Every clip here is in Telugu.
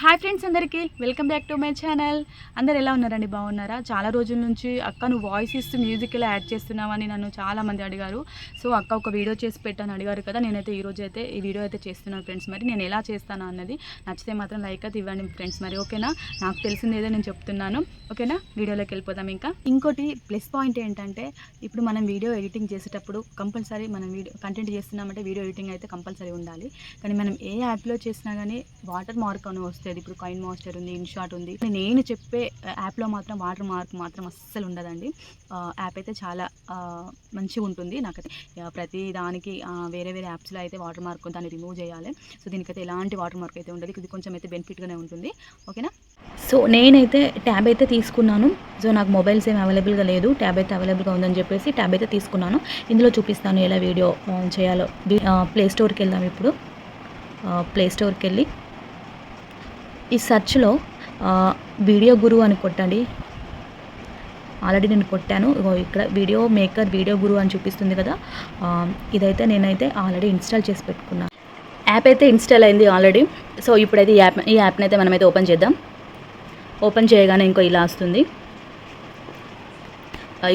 హాయ్ ఫ్రెండ్స్ అందరికీ welcome back to my channel అందరు ఎలా ఉన్నారండి? బాగున్నారా? చాలా రోజుల నుంచి అక్క నువ్వు వాయిస్ ఇస్తూ మ్యూజిక్ ఇలా యాడ్ చేస్తున్నావని నన్ను చాలా మంది అడిగారు. సో అక్క ఒక వీడియో చేసి పెట్టాను అడిగారు కదా నేనైతే ఈ రోజు అయితే ఈ వీడియో అయితే చేస్తున్నాను ఫ్రెండ్స్ మరి నేను ఎలా చేస్తాను అన్నది నచ్చితే మాత్రం లైక్ అయితే ఇవ్వండి ఫ్రెండ్స్ మరి ఓకేనా నాకు తెలిసింది ఏదో నేను చెప్తున్నాను. ఓకేనా వీడియోలోకి వెళ్ళిపోదాం ఇంకా. ఇంకోటి ప్లస్ పాయింట్ ఏంటంటే ఇప్పుడు మనం వీడియో ఎడిటింగ్ చేసేటప్పుడు కంపల్సరీ మనం వీడియో కంటెంట్ చేస్తున్నామంటే వీడియో ఎడిటింగ్ అయితే కంపల్సరీ ఉండాలి. కానీ మనం ఏ యాప్లో చేసినా కానీ వాటర్ మార్క్ అని వస్తుంది. ఇప్పుడు కాయిన్ మాస్టర్ ఉంది ఇన్షాట్ ఉంది. నేను చెప్పే యాప్లో మాత్రం వాటర్ మార్క్ మాత్రం అస్సలు ఉండదండి. యాప్ అయితే చాలా మంచిగా ఉంటుంది. నాకైతే ప్రతి దానికి వేరే వేరే యాప్స్లో అయితే వాటర్ మార్క్ దాన్ని రిమూవ్ చేయాలి. సో దీనికైతే ఎలాంటి వాటర్ మార్క్ అయితే ఉండదు. ఇది కొంచెం అయితే బెనిఫిట్గానే ఉంటుంది. ఓకేనా? సో నేనైతే ట్యాబ్ అయితే తీసుకున్నాను. సో నాకు మొబైల్స్ ఏమి అవైలబుల్గా లేదు. ట్యాబ్ అయితే అవైలబుల్గా ఉందని చెప్పేసి ట్యాబ్ అయితే తీసుకున్నాను. ఇందులో చూపిస్తాను ఎలా వీడియో చేయాలో. ప్లే స్టోర్కి వెళ్దాం ఇప్పుడు. ప్లే స్టోర్కి వెళ్ళి ఈ సెర్చ్లో వీడియో గురువు అని కొట్టండి. ఆల్రెడీ నేను కొట్టాను. ఇక్కడ వీడియో మేకర్ వీడియో గురువు అని చూపిస్తుంది కదా. ఇదైతే నేనైతే ఆల్రెడీ ఇన్స్టాల్ చేసి పెట్టుకున్నాను యాప్ అయితే ఇన్స్టాల్ అయింది ఆల్రెడీ. సో ఇప్పుడైతే ఈ యాప్ ఈ యాప్ని అయితే మనమైతే ఓపెన్ చేద్దాం. ఓపెన్ చేయగానే ఇంకో ఇలా వస్తుంది.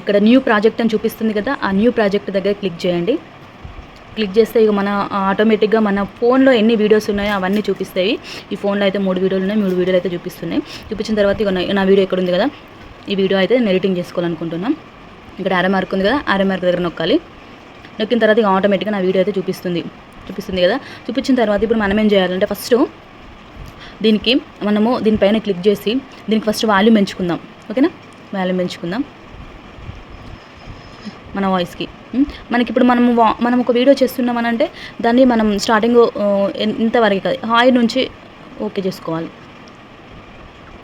ఇక్కడ న్యూ ప్రాజెక్ట్ అని చూపిస్తుంది కదా. ఆ న్యూ ప్రాజెక్ట్ దగ్గర క్లిక్ చేయండి. క్లిక్ చేస్తే ఇక మన ఆటోమేటిక్గా మన ఫోన్లో ఎన్ని వీడియోస్ ఉన్నాయో అవన్నీ చూపిస్తాయి. ఈ ఫోన్లో అయితే మూడు వీడియోలు ఉన్నాయి మూడు వీడియోలు అయితే చూపిస్తున్నాయి. చూపించిన తర్వాత ఇక నా- వీడియో ఎక్కడ ఉంది కదా ఈ వీడియో అయితే నేను ఎడిటింగ్ చేసుకోవాలనుకుంటున్నాం. ఇక్కడ అర మార్క్ ఉంది కదా అర మార్క్ దగ్గర నొక్కాలి. నొక్కిన తర్వాత ఇక ఆటోమేటిక్గా నా వీడియో అయితే చూపిస్తుంది. చూపిస్తుంది కదా. చూపించిన తర్వాత ఇప్పుడు మనం ఏం చేయాలంటే ఫస్ట్ దీనికి మనము దీనిపైన క్లిక్ చేసి దీనికి ఫస్ట్ వాల్యూమ్ పెంచుకుందాం ఓకేనా? వాల్యూమ్ పెంచుకుందాం మన వాయిస్కి? మనకి ఇప్పుడు మనం వా- మనం ఒక వీడియో చేస్తున్నాం అని అంటే దాన్ని మనం స్టార్టింగ్ ఇంతవరకు కాదు. హాయ్ నుంచి ఓకే చేసుకోవాలి.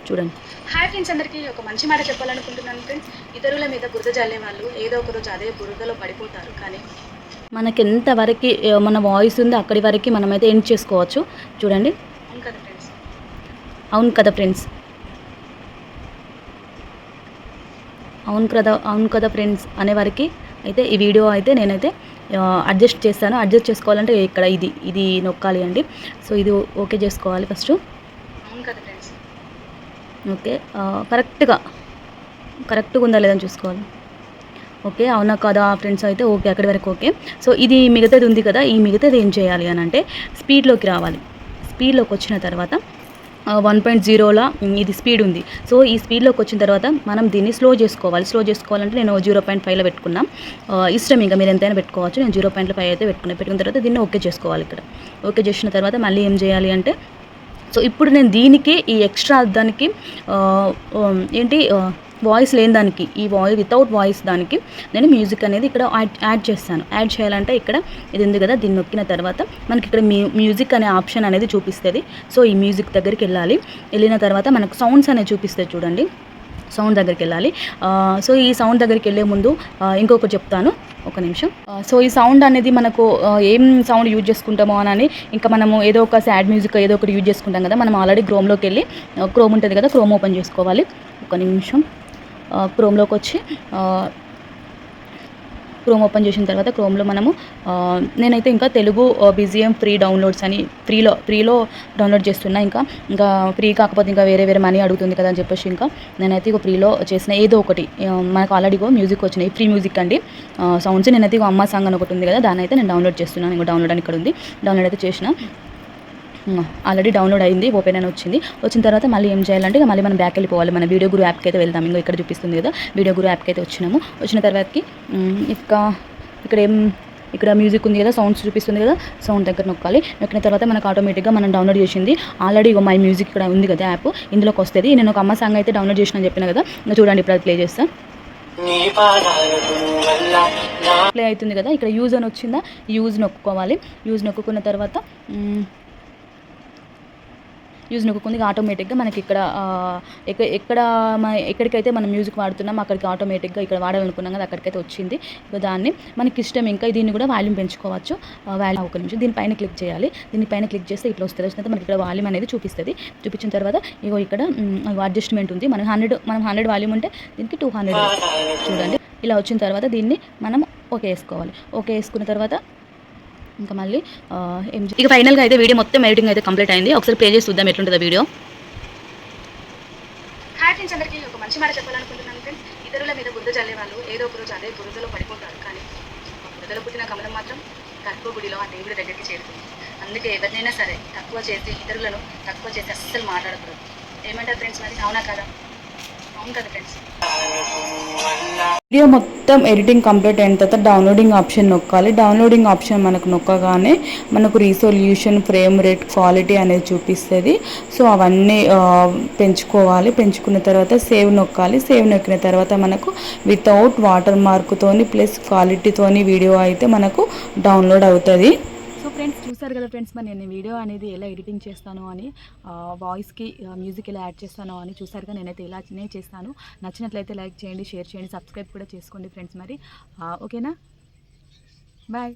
చూడండి. హాయ్ ఫ్రెండ్స్ అందరికీ ఒక మంచి మాట చెప్పాలనుకుంటున్నాను ఫ్రెండ్స్ ఇతరుల మీద బురద జల్లే వాళ్ళు ఏదో ఒక రోజు అదే బురదలో పడిపోతారు. కానీ మనకి ఎంతవరకు మన వాయిస్ ఉందో అక్కడి వరకు మనమైతే ఎండ్ చేసుకోవచ్చు. చూడండి. అవును కదా ఫ్రెండ్స్ అవును కదా ఫ్రెండ్స్ అవును కదా అవును కదా ఫ్రెండ్స్ అనే వారికి అయితే ఈ వీడియో అయితే నేనైతే అడ్జస్ట్ చేస్తాను. అడ్జస్ట్ చేసుకోవాలంటే ఇక్కడ ఇది ఇది నొక్కాలి అండి. సో ఇది ఓకే చేసుకోవాలి ఫస్ట్ అవును కదా ఫ్రెండ్స్ ఓకే కరెక్ట్గా కరెక్ట్గా ఉందా లేదని చూసుకోవాలి. ఓకే అవునా కదా? ఫ్రెండ్స్ అయితే ఓకే అక్కడి వరకు ఓకే సో ఇది మిగతాది ఉంది కదా ఈ మిగతాది ఏం చేయాలి అని అంటే స్పీడ్లోకి రావాలి. స్పీడ్లోకి వచ్చిన తర్వాత వన్ పాయింట్ జీరోలా ఇది స్పీడ్ ఉంది. సో ఈ స్పీడ్లోకి వచ్చిన తర్వాత మనం దీన్ని స్లో చేసుకోవాలి. స్లో చేసుకోవాలంటే నేను జీరో పాయింట్ ఫైవ్లో పెట్టుకున్నాం. ఇష్టం ఇంకా మీరు ఎంతైనా పెట్టుకోవచ్చు. నేను జీరో పాయింట్ ఫైవ్ అయితే పెట్టుకున్నాను పెట్టుకున్న తర్వాత దీన్ని ఓకే చేసుకోవాలి ఇక్కడ. ఓకే చేసిన తర్వాత మళ్ళీ ఏం చేయాలి అంటే సో ఇప్పుడు నేను దీనికి ఈ ఎక్స్ట్రా దానికి ఏంటి వాయిస్ లేని దానికి ఈ వాయిస్ వితౌట్ వాయిస్ దానికి నేను మ్యూజిక్ అనేది ఇక్కడ యాడ్ యాడ్ చేస్తాను. యాడ్ చేయాలంటే ఇక్కడ ఇది ఉంది కదా దీన్ని నొక్కిన తర్వాత మనకి ఇక్కడ మ్యూజిక్ అనే ఆప్షన్ అనేది చూపిస్తుంది. సో ఈ మ్యూజిక్ దగ్గరికి వెళ్ళాలి. వెళ్ళిన తర్వాత మనకు సౌండ్స్ అనేది చూపిస్తుంది చూడండి. సౌండ్ దగ్గరికి వెళ్ళాలి. సో ఈ సౌండ్ దగ్గరికి వెళ్ళే ముందు ఇంకొక ఇంకొకటి చెప్తాను. ఒక నిమిషం. సో ఈ సౌండ్ అనేది మనకు ఏం సౌండ్ యూజ్ చేసుకుంటామో అని ఇంకా మనము ఏదో ఒక సాడ్ మ్యూజిక్ ఏదో ఒకటి యూజ్ చేసుకుంటాం కదా మనం ఆల్రెడీ క్రోమ్లోకి వెళ్ళి క్రోమ్ ఉంటుంది కదా క్రోమ్ ఓపెన్ చేసుకోవాలి. ఒక నిమిషం. క్రోమ్లోకి వచ్చి క్రోమ్ ఓపెన్ చేసిన తర్వాత క్రోమ్లో మనము నేనైతే ఇంకా తెలుగు బీజిఎం ఫ్రీ డౌన్లోడ్స్ అని ఫ్రీలో ఫ్రీలో డౌన్లోడ్ చేస్తున్నా ఇంకా. ఇంకా ఫ్రీ కాకపోతే ఇంకా వేరే వేరే మనీ అడుగుతుంది కదా అని చెప్పేసి ఇంకా నేనైతే ఇక ఫ్రీలో చేసిన ఏదో ఒకటి. మనకు ఆల్రెడీ మ్యూజిక్ వచ్చినాయి ఫ్రీ మ్యూజిక్ అండి. సౌండ్స్ నేనైతే ఇక అమ్మ సాంగ్ అని ఒకటి ఉంది కదా దాన్ని అయితే నేను డౌన్లోడ్ చేస్తున్నాను. ఇంకా డౌన్లోడ్ అని ఇక్కడ ఉంది. డౌన్లోడ్ అయితే చేసిన. ఆల్రెడీ డౌన్లోడ్ అయింది ఓపెన్ అని వచ్చింది. వచ్చిన తర్వాత మళ్ళీ ఏం చేయాలంటే ఇక మళ్ళీ మనం బ్యాక్ వెళ్ళిపోవాలి. మన వీడియో గురు యాప్కి అయితే వెళ్దాం. ఇంకా ఇక్కడ చూపిస్తుంది కదా. వీడియో గురు యాప్కి అయితే వచ్చినాము. వచ్చిన తర్వాతకి ఇంకా ఇక్కడ ఏం ఇక్కడ మ్యూజిక్ ఉంది కదా సౌండ్స్ చూపిస్తుంది కదా సౌండ్ దగ్గర నొక్కాలి. నొక్కిన తర్వాత మనకు ఆటోమేటిక్గా మనం డౌన్లోడ్ చేసింది. ఆల్రెడీ ఇక మై మ్యూజిక్ ఇక్కడ ఉంది కదా యాప్ ఇందులోకి వస్తుంది. నేను ఒక అమ్మ సాంగ్ అయితే డౌన్లోడ్ చేసిన చెప్పిన కదా. ఇంకా చూడండి ఇప్పుడు అది ప్లే చేస్తాను ప్లే అవుతుంది కదా. ఇక్కడ యూజ్ అని వచ్చిందా? యూజ్ నొక్కుకోవాలి. యూజ్ నొక్కున్న తర్వాత యూజ్ నొక్కుంది ఆటోమేటిక్గా మనకి ఇక్కడ ఎక్క ఎక్కడ మన ఎక్కడికైతే మనం మ్యూజిక్ వాడుతున్నాం అక్కడికి ఆటోమేటిక్గా ఇక్కడ వాడాలనుకున్నాం కదా అక్కడికైతే వచ్చింది. ఇంకా దాన్ని మనకి ఇష్టం ఇంకా దీన్ని కూడా వాల్యూమ్ పెంచుకోవచ్చు. వాల్యూమ్ ఒక నిమిషం. దీనిపైన క్లిక్ చేయాలి. దీనిపైన క్లిక్ చేస్తే ఇట్లా వస్తుంది. వచ్చిన మనకి ఇక్కడ వాల్యూమ్ అనేది చూపిస్తుంది. చూపించిన తర్వాత ఇగో ఇక్కడ అడ్జస్ట్మెంట్ ఉంది. మనం హండ్రెడ్ మనం హండ్రెడ్ వాల్యూమ్ ఉంటే దీనికి టూ హండ్రెడ్. చూడండి. ఇలా వచ్చిన తర్వాత దీన్ని మనం ఓకే వేసుకోవాలి. ఓకే వేసుకున్న తర్వాత ఇంకా మళ్ళీ ఏం ఇక ఫైనల్గా అయితే వీడియో మొత్తం ఎడిటింగ్ అయితే కంప్లీట్ అయింది. ఒకసారి ప్లే చేసి చూద్దాం ఎట్లుంటుందో వీడియో హాయ్ ఫ్రెండ్స్ అందరికీ ఒక మంచి మాట చెప్పాలనుకుంటున్నాను ఫ్రెండ్స్ ఇతరుల మీద బురద చల్లే వాళ్ళు ఏదో ఒక రోజు అదే బురదలో పడిపోతారు. కానీ బురదలో పుట్టిన కమలం మాత్రం గర్భ గుడిలో ఆ దేవుడి దగ్గరికి చేరుతుంది. అందుకే ఎవరినైనా సరే తక్కువ చేసి ఇతరులను తక్కువ చేసి అస్సలు మాట్లాడకూడదు. ఏమంటారు ఫ్రెండ్స్ మరి? అవునా కదా? ఉంటుంది ఫ్రెండ్స్ వీడియో మొత్తం ఎడిటింగ్ కంప్లీట్ అయిన తర్వాత డౌన్లోడింగ్ ఆప్షన్ నొక్కాలి. డౌన్లోడింగ్ ఆప్షన్ మనకు నొక్కగానే మనకు రీసొల్యూషన్ ఫ్రేమ్ రేట్ క్వాలిటీ అనేది చూపిస్తుంది. సో అవన్నీ పెంచుకోవాలి. పెంచుకున్న తర్వాత సేవ్ నొక్కాలి. సేవ్ నొక్కిన తర్వాత మనకు వితౌట్ వాటర్ మార్క్తోని ప్లస్ క్వాలిటీతోని వీడియో అయితే మనకు డౌన్లోడ్ అవుతుంది. ఫ్రెండ్స్ చూసారు కదా ఫ్రెండ్స్ మరి నేను వీడియో అనేది ఎలా ఎడిటింగ్ చేస్తాను అని వాయిస్కి మ్యూజిక్ ఎలా యాడ్ చేస్తాను అని చూసారుగా నేనైతే ఇలానే చేస్తాను. నచ్చినట్లయితే లైక్ చేయండి షేర్ చేయండి సబ్స్క్రైబ్ కూడా చేసుకోండి ఫ్రెండ్స్ మరి. ఓకేనా బాయ్